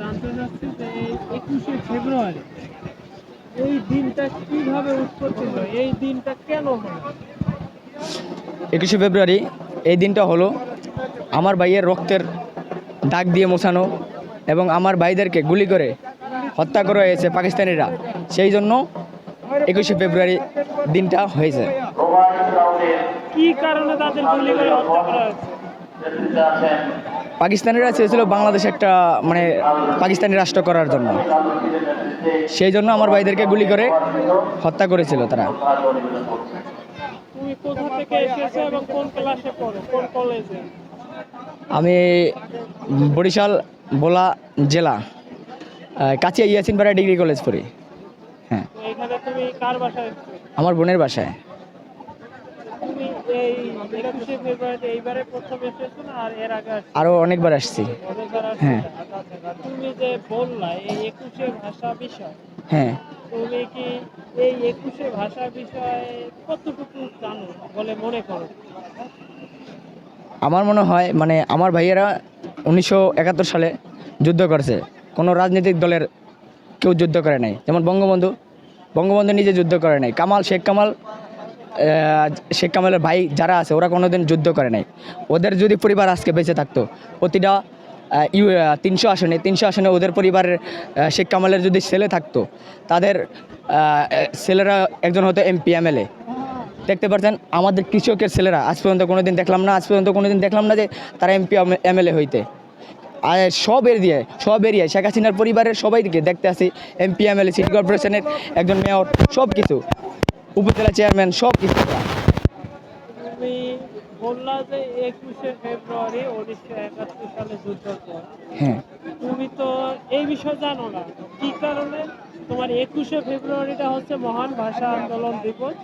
জানতে চাচ্ছি যে এই একুশে ফেব্রুয়ারি। এই দিনটা কীভাবে উৎপত্তি হলো? এই দিনটা কেন হলো? একুশে ফেব্রুয়ারি এই দিনটা হলো আমার ভাইয়ের রক্তের দাগ দিয়ে মোছানো এবং আমার ভাইদেরকে গুলি করে হত্যা করা হয়েছে পাকিস্তানিরা। সেই জন্য একুশে ফেব্রুয়ারি দিনটা হয়েছে। কি কারণে তাদের গুলি করে হত্যা করা হয়েছে? পাকিস্তানিরা চেয়েছিল বাংলাদেশ একটা মানে পাকিস্তানি রাষ্ট্র করার জন্য। সেই জন্য আমার ভাইদেরকে গুলি করে হত্যা করেছিল তারা। আমি বরিশাল বোলা জেলা কাছে ইয়াসিনপাড়া ডিগ্রি কলেজ পড়ি। হ্যাঁ। আমার বোনের বাসায়। এই একুশে ফেব্রুয়ারিতে এইবারে প্রথম এসেছ না আর এর আগে আসছো? অনেকবার আসছি হ্যাঁ। তুমি যে বললা এই একুশে ভাষা বিষয় হ্যাঁ। তুমি কি এই একুশে ভাষা বিষয়ে কতটুকু জানো বলে মনে করো? আমার মনে হয় মানে আমার ভাইয়েরা উনিশশো একাত্তর সালে যুদ্ধ করেছে। কোনো রাজনৈতিক দলের কেউ যুদ্ধ করে নাই। যেমন বঙ্গবন্ধু বঙ্গবন্ধু নিজে যুদ্ধ করে নাই। কামাল শেখ কামাল শেখ কামালের ভাই যারা আছে, ওরা কোনোদিন যুদ্ধ করে নাই। ওদের যদি পরিবার আজকে বেঁচে থাকতো, প্রতিটা ইউ তিনশো আসনে তিনশো আসনে ওদের পরিবারের শেখ কামালের যদি ছেলে থাকতো, তাদের ছেলেরা একজন হতো এমপি এমএলএ দেখতে পাচ্ছেন আমাদের কৃষকের ছেলেরা, আজ পর্যন্ত কোনোদিন দেখলাম না, আজ পর্যন্ত কোনোদিন দেখলাম না যে তারা এমপি এমএলএ হইতে। আর সব এরিয়ায় সব এরিয়ায়, শেখ হাসিনার পরিবারের সবাইকে দেখতে আসি এমপি এমএলএ সিটি কর্পোরেশনের একজন মেয়র সব কিছু উপজেলা চেয়ারম্যান সব কিছু। তুমি বললা যে একুশে ফেব্রুয়ারি উনিশশো একাত্তর সালে যুদ্ধ পর। হ্যাঁ। তুমি তো এই বিষয়ে জানো না। কি কারণে? তোমার একুশে ফেব্রুয়ারিটা হচ্ছে মহান ভাষা আন্দোলন দিবস।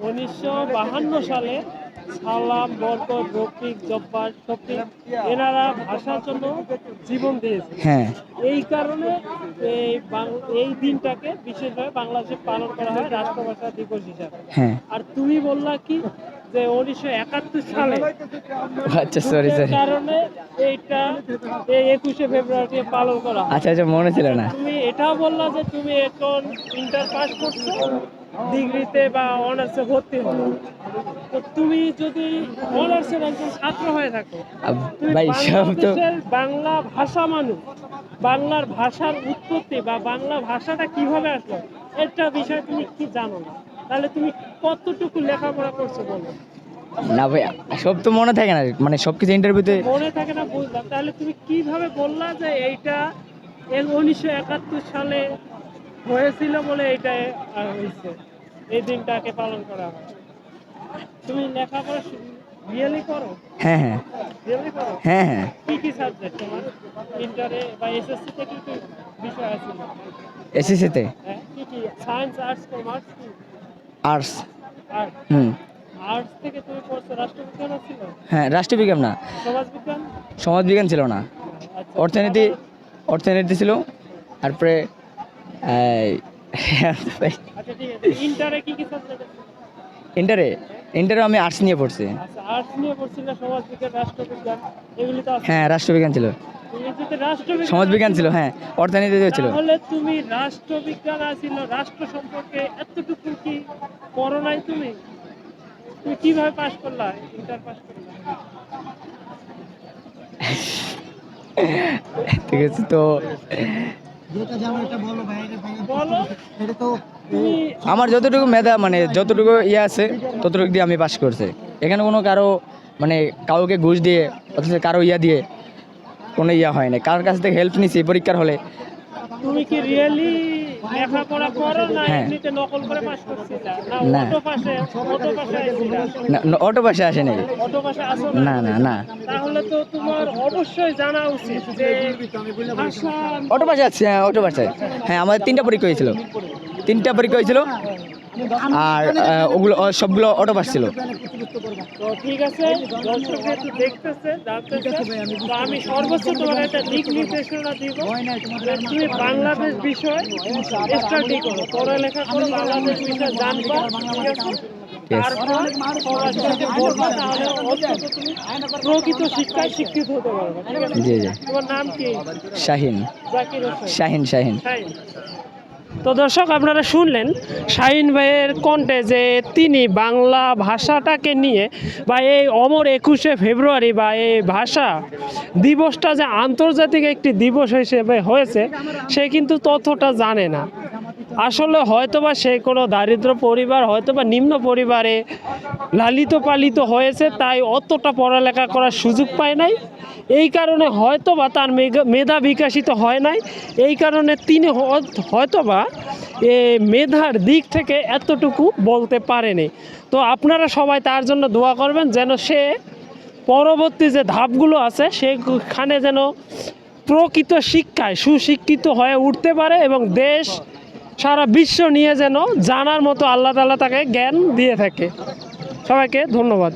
উনিশশো বাহান্ন সালে সালাম বরকত রফিক জব্বার শফিক এনারা ভাষার জন্য জীবন দিয়েছে। হ্যাঁ। এই কারণে এই এই দিনটাকে বিশেষভাবে বাংলাদেশে পালন করা হয় রাষ্ট্রভাষা দিবস হিসাবে। হ্যাঁ। আর তুমি বললা কি যে উনিশশো একাত্তর সালে আচ্ছা সরি সরি কারণে এইটা এই একুশে ফেব্রুয়ারি পালন করা আচ্ছা আচ্ছা মনে ছিল না। তুমি এটাও বললা যে তুমি এখন ইন্টার পাস করছ। ডিগ্রিতে বা অনার্সে ভর্তি হলো তো তুমি যদি অনার্সের একজন ছাত্র হয়ে থাকো ভাই সব তো বাংলা ভাষা মানুষ বাংলার ভাষার উৎপত্তি বা বাংলা ভাষাটা কীভাবে আসলো এটা বিষয়ে তুমি কি জানো না? তাহলে তুমি কতটুকু লেখাপড়া করছ বলো? না ভাই সব তো মনে থাকে না মানে সব কিছু ইন্টারভিউতে মনে থাকে না বুঝলাম। তাহলে তুমি কীভাবে বললা যে এইটা উনিশশো একাত্তর সালে হয়েছিল বলে এটা হয়েছে। এই দিনটাকে পালন করা হয়। তুমি লেখাপড়া রিয়েলি করো? হ্যাঁ হ্যাঁ। রিয়েলি করো? হ্যাঁ হ্যাঁ। কি কি সাবজেক্ট তোমার? ইন্টারে বা এসএসসি তে কি কি বিষয় আছে? এসএসসিতে হ্যাঁ কি কি? সায়েন্স আর্টস কমার্স কি? Arts art hmm. আর্টস থেকে তুমি পড়ছো রাষ্ট্রবিজ্ঞান ছিল? হ্যাঁ রাষ্ট্রবিজ্ঞান না। সমাজবিজ্ঞান? সমাজবিজ্ঞান ছিল না। আচ্ছা অর্থনীতি অর্থনীতি ছিল। তারপরে ইন্টারে সাবজেক্ট আছে? ইন্টারে ইন্টারে আমি আর্টস নিয়ে পড়ছি। আচ্ছা হ্যাঁ রাষ্ট্রবিজ্ঞান ছিল। সমাজবিজ্ঞান ছিল হ্যাঁ অর্থনীতিও ছিল। তাহলে তুমি রাষ্ট্রবিজ্ঞান আছিল রাষ্ট্র সম্পর্কে এতটুকু কি পড়ো নাই তুমি? তুমি কীভাবে পাশ করলা? ইন্টার পাস করলা? ঠিক আছে তো আমার যতটুকু মেধা মানে যতটুকু ইয়ে আছে ততটুকু দিয়ে আমি পাশ করছি। এখানে কোনো কারও মানে কাউকে ঘুষ দিয়ে অথচ কারও ইয়া দিয়ে কোনো ইয়া হয় না কারোর কাছ থেকে হেল্প নিছি পরীক্ষার হলে। তুমি কি রিয়েলি করো হ্যাঁ। না। না অটো পাশে না, আসে নাই। না। না অটো পাশে আছে হ্যাঁ অটো পাশে। হ্যাঁ আমাদের তিনটা পরীক্ষা হয়েছিল। তিনটা পরীক্ষা হয়েছিল। আর ওগুলো সবগুলো অটো পাস ছিল। তো ঠিক আছে দর্শক একটু দেখতেছে জানতেছে। তো আমি সর্বোচ্চ তোমার একটা দিক নির্দেশনা দিব। যে তুমি বাংলাদেশ বিষয় স্টাডি করো পড়ালেখা করো বাংলাদেশ বিষয় জানবা ঠিক আছে? প্রকৃত শিক্ষায় শিক্ষিত হতে পারবে ঠিক আছে? জি জি। তোমার নাম কি? শাহিন। শাহিন শাহিন। শাহিন। তো দর্শক, আপনারা শুনলেন শাহিন ভাইয়ের কণ্ঠে যে তিনি বাংলা ভাষাটাকে নিয়ে বা এই অমর একুশে ফেব্রুয়ারি বা এই ভাষা দিবসটা যে আন্তর্জাতিক একটি দিবস হিসেবে হয়েছে, সে কিন্তু তথ্যটা জানে না। আসলে হয়তোবা সে কোনো দারিদ্র পরিবার, হয়তোবা নিম্ন পরিবারে লালিত পালিত হয়েছে, তাই অতটা পড়ালেখা করার সুযোগ পায় নাই। এই কারণে হয়তোবা তার মেধা বিকাশিত হয় নাই। এই কারণে তিনি হয়ত- হয়তোবা এ মেধার দিক থেকে এতটুকু বলতে পারেনি। তো আপনারা সবাই তার জন্য দোয়া করবেন যেন সে পরবর্তী যে ধাপগুলো আছে, সেখানে যেন প্রকৃত শিক্ষায় সুশিক্ষিত হয়ে উঠতে পারে এবং দেশ সারা বিশ্ব নিয়ে যেন জানার মতো আল্লাহ তালা তাকে জ্ঞান দিয়ে থাকে। সবাইকে ধন্যবাদ।